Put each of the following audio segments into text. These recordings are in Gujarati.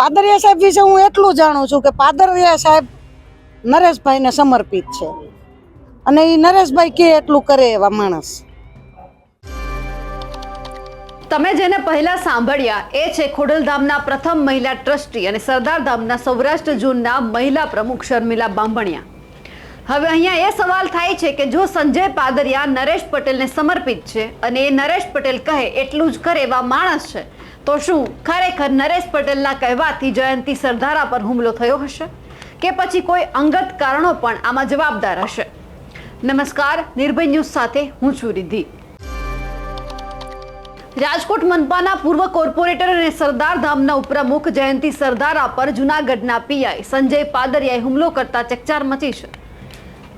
પાદરિયા સાહેબ વિશે હું એટલું જાણું છું કે પાદરિયા સાહેબ નરેશભાઈને સમર્પિત છે. અને એ નરેશભાઈ કે એટલું કરે એવા માણસ. તમે જેને પહેલા સાંભળ્યા, એ છે ખોડલધામના પ્રથમ મહિલા ટ્રસ્ટી અને સરદારધામના સૌરાષ્ટ્ર ઝોનના મહિલા પ્રમુખ શર્મિલા બાંભણિયા. હવે અહીંયા એ સવાલ થાય છે કે જો સંજય પાદરિયા નરેશ પટેલને સમર્પિત છે અને એ નરેશ પટેલ કહે એટલું જ કરે એવા માણસ છે તો શું ખરેખર નરેશ પટેલના કહેવાથી જયંતિ સરદારા પર હુમલો થયો હશે? કે પછી કોઈ અંગત કારણો પણ આમાં જવાબદાર હશે? નમસ્કાર, નિર્ભય ન્યૂઝ સાથે હું છું રિદ્ધિ. રાજકોટ મનપાના પૂર્વ કોર્પોરેટર અને સરદાર ધામના ઉપપ્રમુખ જયંતિ સરદારા પર જુનાગઢના પીઆઈ સંજય પાદરિયાએ હુમલો કરતા ચકચાર મચી છે.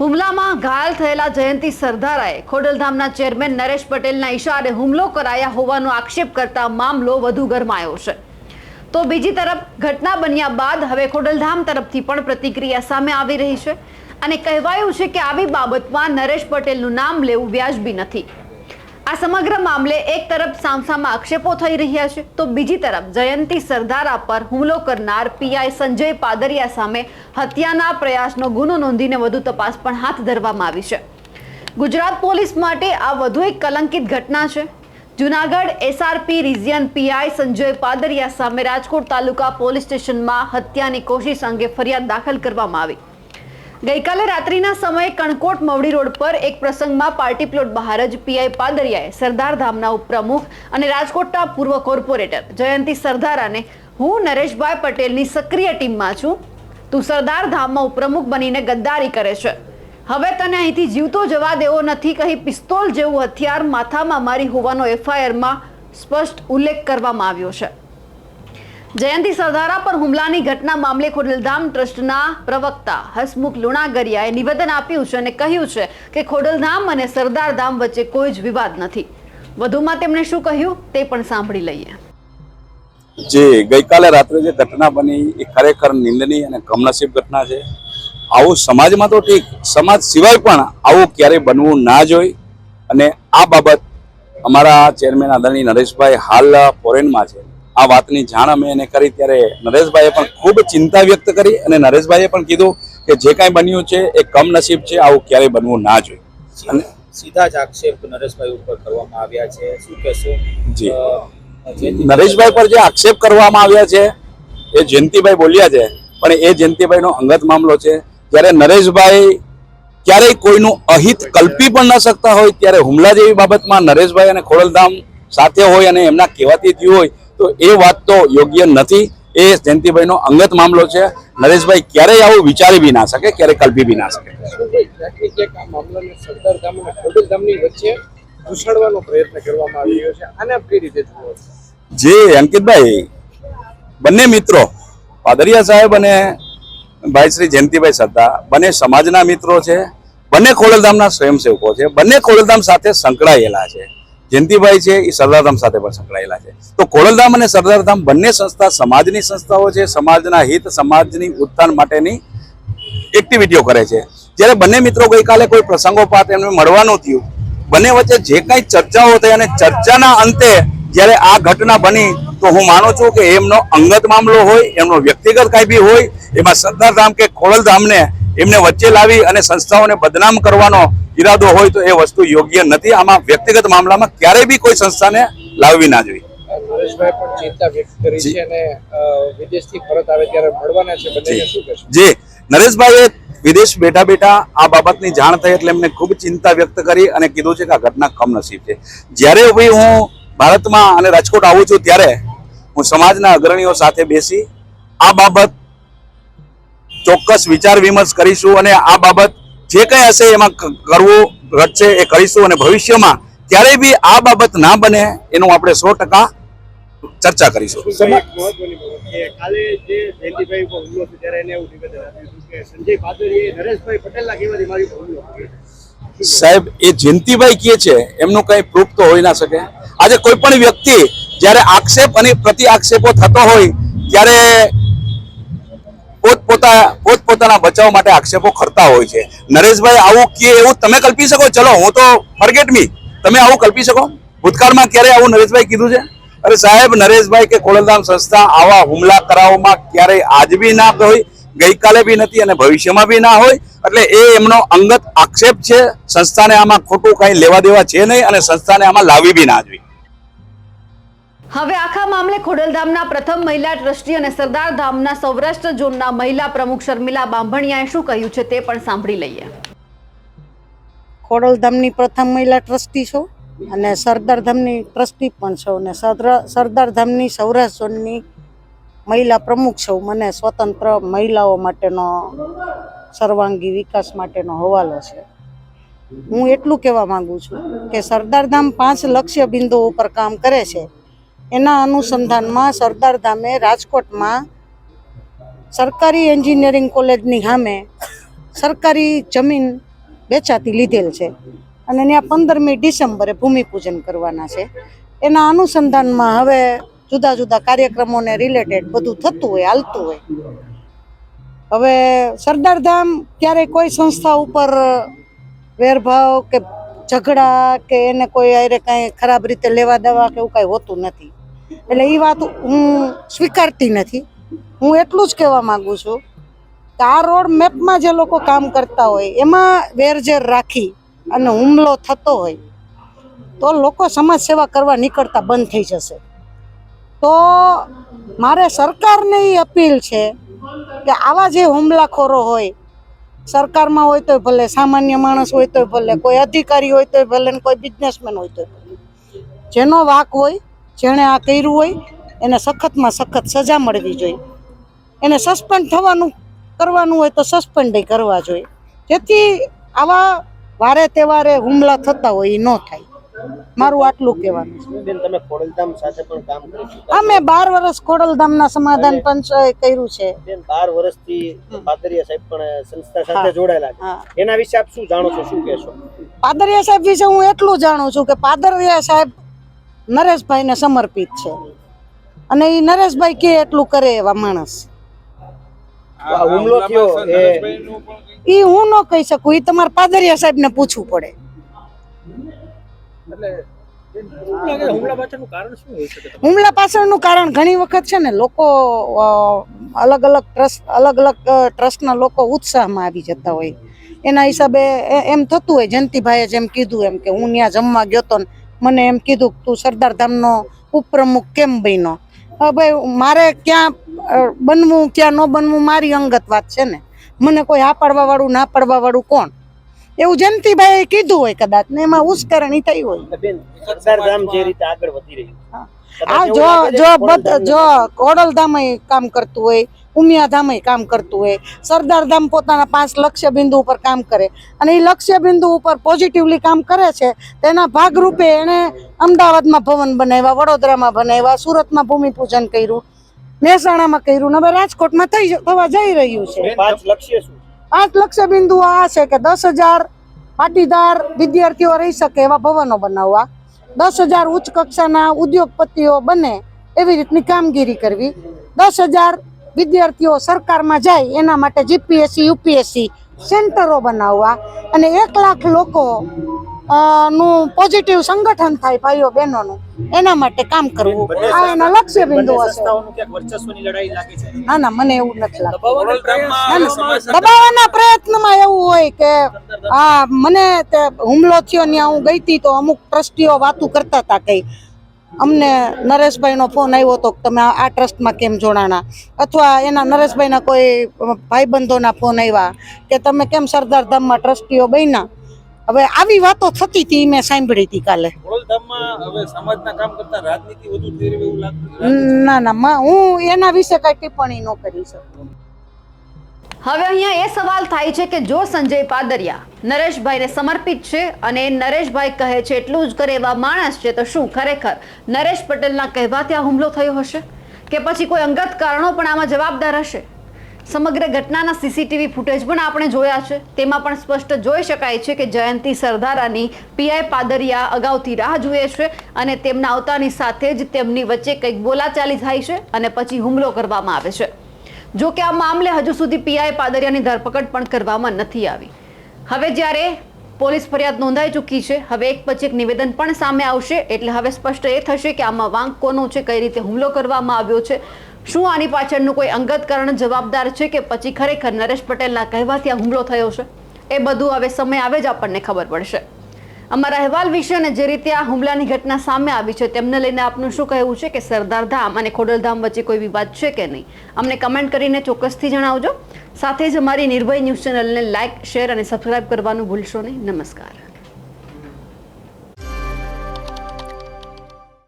હુમલામાં ઘાયલ થયેલા જયંતિ સરદારાએ ખોડલધામના ચેરમેન નરેશ પટેલના ઈશારે હુમલો કરાયા હોવાનો આક્ષેપ કરતા મામલો વધુ ગરમાયો છે. તો બીજી તરફ, ઘટના બન્યા બાદ હવે ખોડલધામ તરફથી પણ પ્રતિક્રિયા સામે આવી રહી છે અને કહેવાયું છે કે આવી બાબતમાં નરેશ પટેલનું નામ લેવું વ્યાજબી નથી. આ સમગ્ર મામલે એક તરફ સામસામા આક્ષેપો થઈ રહ્યા છે, તો બીજી તરફ જયંતી સરદારા પર હુમલો કરનાર પીઆઈ સંજય પાદરિયા સામે હત્યાના પ્રયાસનો ગુનો નોંધીને વધુ તપાસ પણ હાથ ધરવામાં આવી છે. ગુજરાત પોલીસ માટે આ વધુ એક કલંકિત ઘટના છે. Junagadh SRP region PI Sanjay Padariya સામે રાજકોટ તાલુકા પોલીસ સ્ટેશનમાં હત્યાની કોશિશ અંગે ફરિયાદ દાખલ કરવામાં આવી. ગઈકાલે રાત્રિના સમયે કણકોટ મવડી રોડ પર એક પ્રસંગમાં પાર્ટી પ્લોટ બહાર જ પીઆઈ પાદરિયાએ સરદાર ધામના ઉપપ્રમુખ અને રાજકોટના પૂર્વ કોર્પોરેટર જયંતિ સરદારાને હું નરેશભાઈ પટેલની સક્રિય ટીમમાં છું. તું સરદાર ધામમાં ઉપપ્રમુખ બનીને ગદ્દારી કરે છે. હવે તને અહીંથી જીવતો જવા દેવો નથી કહી પિસ્તોલ જેવું હથિયાર માથામાં મારી હોવાનો એફઆઈઆરમાં સ્પષ્ટ ઉલ્લેખ કરવામાં આવ્યો છે. જયંતિ સરદારા પર હુમલાની ઘટના મામલે ખોડલધામ ટ્રસ્ટના પ્રવક્તા હસમુખ લુણાગરિયાએ નિવેદન આપ્યું છે અને કહ્યું છે કે ખોડલધામ અને સરદાર ધામ વચ્ચે કોઈ જ વિવાદ નથી. વધુમાં તેમણે શું કહ્યું તે પણ સાંભળી લઈએ. જે ગઈકાલે રાત્રે જે ઘટના બની એ ખરેખર નિંદનીય અને કમનસીબ ઘટના છે. આવું સમાજમાં તો ઠીક, સમાજ સિવાય પણ આવું ક્યારેય બનવું ના જોઈ અને આ બાબત અમારા ચેરમેન આદરણીય નરેશભાઈ હાલ ફોરેનમાં છે. આ વાતની જાણ અમે એને કરી ત્યારે નરેશભાઈએ પણ ખૂબ ચિંતા વ્યક્ત કરી અને નરેશભાઈએ પણ કીધું કે જે કાંઈ બન્યું છે એ કમનસીબ છે આવું ક્યારેય બનવું ના જોઈએ. અને સીધા જ આક્ષેપ નરેશભાઈ ઉપર કરવામાં આવ્યા છે. શું કહેશો? જી. નરેશભાઈ પર જે આક્ષેપ કરવામાં આવ્યા છે એ જયંતિભાઈ બોલ્યા છે પણ એ જયંતિભાઈનો અંગત મામલો છે. જ્યારે નરેશભાઈ ક્યારેય કોઈનું અહિત કલ્પી પણ ન શકતા હોય ત્યારે હુમલા જેવી બાબતમાં નરેશભાઈ અને ખોડલધામ સાથે હોય અને એમના કહેવાથી થયું હોય તો એ વાત તો યોગ્ય નથી. એ જયંતિભાઈનો અંગત મામલો છે. નરેશભાઈ ક્યારેય આવું વિચારી બી ના શકે ક્યારેય કલ્પી બી ના શકે? જે અંકિતભાઈ બંને મિત્રો પાદરિયા સાહેબ અને ભાઈ શ્રી જયંતિભાઈ સરદાર બંને સમાજના મિત્રો છે બંને ખોડલધામના સ્વયંસેવકો છે બંને ખોડલધામ સાથે સંકળાયેલા છે. જયંતિભાઈ છે, એ સરદારધામ સાથે પણ સંકળાયેલા છે. તો ખોડલધામ અને સરદારધામ બંને સંસ્થા સમાજની સંસ્થાઓ છે, સમાજના હિત, સમાજની ઉત્થાન માટેની એક્ટિવિટીઓ કરે છે. જ્યારે બંને મિત્રો ગઈકાલે કોઈ પ્રસંગોપાત એમને મળવાનું થયું, બંને વચ્ચે જે કંઈ ચર્ચાઓ થઈ અને ચર્ચાના અંતે જ્યારે આ ઘટના બની, તો હું માનું છું કે એમનો અંગત મામલો હોય, એમનો વ્યક્તિગત કાંઈ બી હોય, એમાં સરદારધામ કે ખોડલધામને એમને વચ્ચે લાવી અને સંસ્થાઓને બદનામ કરવાનો ઈરાદો હોય તો એ વસ્તુ યોગ્ય નથી. આમાં વ્યક્તિગત મામલામાં ક્યારેય બી કોઈ સંસ્થાને લાવવી ના જોઈએ. નરેશભાઈ પણ ચિંતા વ્યક્ત કરી જી. અને વિદેશથી પરત આવે ત્યારે મળવાના છે. બંનેને શું કહેશો? જે. નરેશભાઈએ વિદેશ બેઠા બેઠા આ બાબતની જાણ થઈ એટલે એમને ખૂબ ચિંતા વ્યક્ત કરી અને કીધું છે કે આ ઘટના કમનસીબ છે. જ્યારે ભાઈ હું ભારતમાં અને રાજકોટ આવું છું ત્યારે હું સમાજના અગ્રણીઓ સાથે બેસી આ બાબત ચોક્કસ વિચાર વિમર્શ કરીશું અને આ બાબત જે કંઈ હશે એમાં કરવું ઘટશે એ કરીશું અને ભવિષ્યમાં ક્યારેય બી આ બાબત ના બને એનું આપણે સો ટકા ચર્ચા કરીશું. સાહેબ એ જયંતિભાઈ કહે છે એમનું કઈ પ્રૂફ તો હોઈ ના શકે. આજે કોઈ પણ વ્યક્તિ જ્યારે આક્ષેપ અને પ્રતિ આક્ષેપો થતો હોય ત્યારે પોતપોતા, પોતપોતાના બચાવ માટે આક્ષેપો કરતા હોય છે. નરેશભાઈ, આવું કે એવું તમે કલ્પી શકો? ચલો, હું તો ફરગેટ મી તમે આવું કલ્પી શકો? ભૂતકાળમાં ક્યારે આવું નરેશભાઈ કીધું છે? અરે સાહેબ, નરેશભાઈ કે ખોડલધામ સંસ્થા આવા હુમલા કરાવવામાં ક્યારેય આજ બી ના હોય, ગઈકાલે બી નથી અને ભવિષ્યમાં બી ના હોય. એટલે એ એમનો અંગત આક્ષેપ છે. સંસ્થાને આમાં ખોટું કઈ લેવા દેવા છે નહીં અને સંસ્થાને આમાં લાવી બી ના જોઈએ. હવે આખા મામલે ખોડલધામના પ્રથમ મહિલા ટ્રસ્ટી અને સરદાર ધામના સૌરાષ્ટ્ર ઝોનના મહિલા પ્રમુખ શર્મિલા બાંભણિયાએ શું કહ્યું છે તે પણ સાંભળી લઈએ. ખોડલધામની પ્રથમ મહિલા ટ્રસ્ટી છો અને સરદાર ધામની ટ્રસ્ટી પણ છો અને સરદાર ધામની સૌરાષ્ટ્ર ઝોનની મહિલા પ્રમુખ છું. મને સ્વતંત્ર મહિલાઓ માટેનો સર્વાંગી વિકાસ માટેનો હવાલો છે. હું એટલું કહેવા માંગુ છું કે સરદાર ધામ પાંચ લક્ષ્ય બિંદુઓ ઉપર કામ કરે છે. એના અનુસંધાનમાં સરદાર ધામે રાજકોટમાં સરકારી એન્જિનિયરિંગ કોલેજની સામે સરકારી જમીન વેચાતી લીધેલ છે. અને ત્યાં પંદરમી ડિસેમ્બરે ભૂમિપૂજન કરવાના છે. એના અનુસંધાનમાં હવે જુદા જુદા કાર્યક્રમોને રિલેટેડ બધું થતું હોય, હાલતું હોય. હવે સરદારધામ ક્યારેય કોઈ સંસ્થા ઉપર વેરભાવ કે ઝઘડા કે એને કોઈ અરે કાંઈ ખરાબ રીતે લેવા દેવા કે એવું કાંઈ હોતું નથી. એટલે એ વાત હું સ્વીકારતી નથી. હું એટલું જ કહેવા માગું છું કે આ રોડ મેપમાં જે લોકો કામ કરતા હોય, એમાં વેરઝેર રાખી અને હુમલો થતો હોય, તો લોકો સમાજ સેવા કરવા નીકળતા બંધ થઈ જશે. તો મારે સરકારને એ અપીલ છે કે આવા જે હુમલાખોરો હોય, સરકારમાં હોય તોય ભલે, સામાન્ય માણસ હોય તોય ભલે, કોઈ અધિકારી હોય તોય ભલે કોઈ બિઝનેસમેન હોય તોય ભલે, જેનો વાક હોય જેણે આ કર્યું હોય એને સખતમાં સખત સજા મળવી જોઈએ. એને સસ્પેન્ડ થવાનું કરવાનું હોય તો સસ્પેન્ડ કરવા જોઈએ. જેથી આવા વારે તહેવારે હુમલા થતા હોય એ ન થાય. મારું આટલું કહેવાનું છે. તમે ખોડલધામ સાથે પણ કામ કરી ચૂક્યા આ મેં બાર વર્ષ ખોડલધામના સમાધાન પંચ કર્યું છે. બેન બાર વર્ષથી પાદરિયા સાહેબ પણ સંસ્થા સાથે. જોડાયેલા છે. એના વિશે આપ શું જાણો છો શું કહેશો? પાદરિયા સાહેબ વિશે હું એટલું જાણું છું કે પાદરિયા સાહેબ નરેશભાઈને સમર્પિત છે. અને એ નરેશભાઈ કે એટલું કરે એવા માણસ. ઈ હુમલો થયો એ એ હું ન કહી શકું એ તમારે પાદરિયા સાહેબને પૂછવું પડે. હુમલા પાછળનું કારણ શું હોઈ શકે હુમલા પાછળનું કારણ ઘણી વખત છે ને લોકો અલગ અલગ ટ્રસ્ટ અલગ અલગ ટ્રસ્ટના લોકો ઉત્સાહમાં આવી જતા હોય. એના હિસાબે એમ થતું હોય જયંતિભાઈએ જેમ કીધું એમ કે હું ત્યાં જમવા ગયો તો ને મને એમ કીધું કે તું સરદાર ધામનો ઉપપ્રમુખ કેમ બન્યો? હવે ભાઈ મારે ક્યાં બનવું ક્યાં ન બનવું મારી અંગત વાત છે ને. મને કોઈ આ પાડવાવાળું ના પાડવા વાળું કોણ? એવું જયંતિભાઈએ કીધું હોય કદાચ ને એમાં ઉશ્કેરણી થઈ હોય. સરદાર ધામ જે રીતે આગળ વધી રહ્યું હા. જો જો જો ખોડલધામય કામ કરતું હોય ઉમિયાધામય કામ કરતું હોય સરદારધામ પોતાના પાંચ લક્ષ્ય બિંદુ ઉપર કામ કરે અને એ લક્ષ્ય બિંદુ ઉપર પોઝિટિવલી કામ કરે છે તેના ભાગરૂપે એણે અમદાવાદમાં ભવન બનાવ્યા વડોદરામાં બનાવ્યા સુરતમાં ભૂમિપૂજન કર્યું મહેસાણામાં કર્યું હવે રાજકોટમાં થઈ થવા જઈ રહ્યું છે. પાંચ લક્ષ્ય શું? પાંચ લક્ષ્ય બિંદુઓ આ છે કે દસ હજાર પાટીદાર વિદ્યાર્થીઓ રહી શકે એવા ભવનો બનાવવા. દસ હજાર ઉચ્ચ કક્ષાના ઉદ્યોગપતિઓ બને એવી રીતની કામગીરી કરવી. દસ હજાર વિદ્યાર્થીઓ સરકારમાં જાય એના માટે જીપીએસસી યુપીએસસી સેન્ટરો બનાવવા અને એક લાખ લોકો નું પોઝિટિવ સંગઠન થાય ભાઈઓ બહેનોનું એના માટે કામ કરવું. આ એના લક્ષ્ય બિંદુ હશે. ના ના મને એવું નથી લાગતું. દબાવવાના પ્રયત્નમાં એવું હોય કે આ મને તે હુમલો થયો ત્યાં હું ગઈ હતી તો અમુક ટ્રસ્ટીઓ વાતું કરતા હતા કઈ અમને નરેશભાઈનો ફોન આવ્યો હતો કે તમે આ ટ્રસ્ટમાં કેમ જોડાણા? અથવા એના નરેશભાઈના કોઈ ભાઈબંધોના ફોન આવ્યા કે તમે કેમ સરદાર ધામમાં ટ્રસ્ટીઓ બન્યા? હવે આવી વાતો થતી હતી મેં સાંભળી હતી કાલે. ના ના હું એના વિશે કઈ ટિપ્પણી ન કરી શકું. હવે અહીંયા એ સવાલ થાય છે કે જો સંજય પાદરિયા નરેશભાઈને સમર્પિત છે અને નરેશભાઈ કહે છે એટલું જ કરે એવા માણસ છે, તો શું ખરેખર નરેશ પટેલના કહેવાથી આ હુમલો થયો હશે? કે પછી કોઈ અંગત કારણો પણ આમાં જવાબદાર હશે? સમગ્ર ઘટનાના સીસીટીવી ફૂટેજ પણ આપણે જોયા છે. તેમાં પણ સ્પષ્ટ જોઈ શકાય છે કે જયંતી સરદારાની પીઆઈ પાદરિયા અગાઉથી રાહ જુએ છે અને તેમના આવતાની સાથે જ તેમની વચ્ચે કંઈક બોલાચાલી થાય છે અને પછી હુમલો કરવામાં આવે છે. જો કે આ મામલે હજુ સુધી પીઆઈ પાદરિયાની ધરપકડ પણ કરવામાં નથી આવી. હવે જ્યારે પોલીસ ફરિયાદ નોંધાઈ ચૂકી છે, હવે એક પછી એક નિવેદન પણ સામે આવશે, એટલે હવે સ્પષ્ટ એ થશે કે આમાં વાંક કોનો છે, કઈ રીતે હુમલો કરવામાં આવ્યો છે, શું આની પાછળનું કોઈ અંગત કારણ જવાબદાર છે કે પછી ખરેખર નરેશ પટેલના કહેવાથી આ હુમલો થયો છે, એ બધું હવે સમય આવે જ આપણને ખબર પડશે. અમારા અહેવાલ વિશે અને જે રીતે આ હુમલાની ઘટના સામે આવી છે, તેમને લઈને આપનું શું કહેવું છે કે સરદાર ધામ અને ખોડલધામ વચ્ચે કોઈ વિવાદ છે કે નહીં? અમને કમેન્ટ કરીને ચોક્કસથી જણાવજો. સાથે જ અમારી નિર્ભય ન્યૂઝ ચેનલને લાઇક શેર અને સબસ્ક્રાઇબ કરવાનું ભૂલશો નહીં. નમસ્કાર.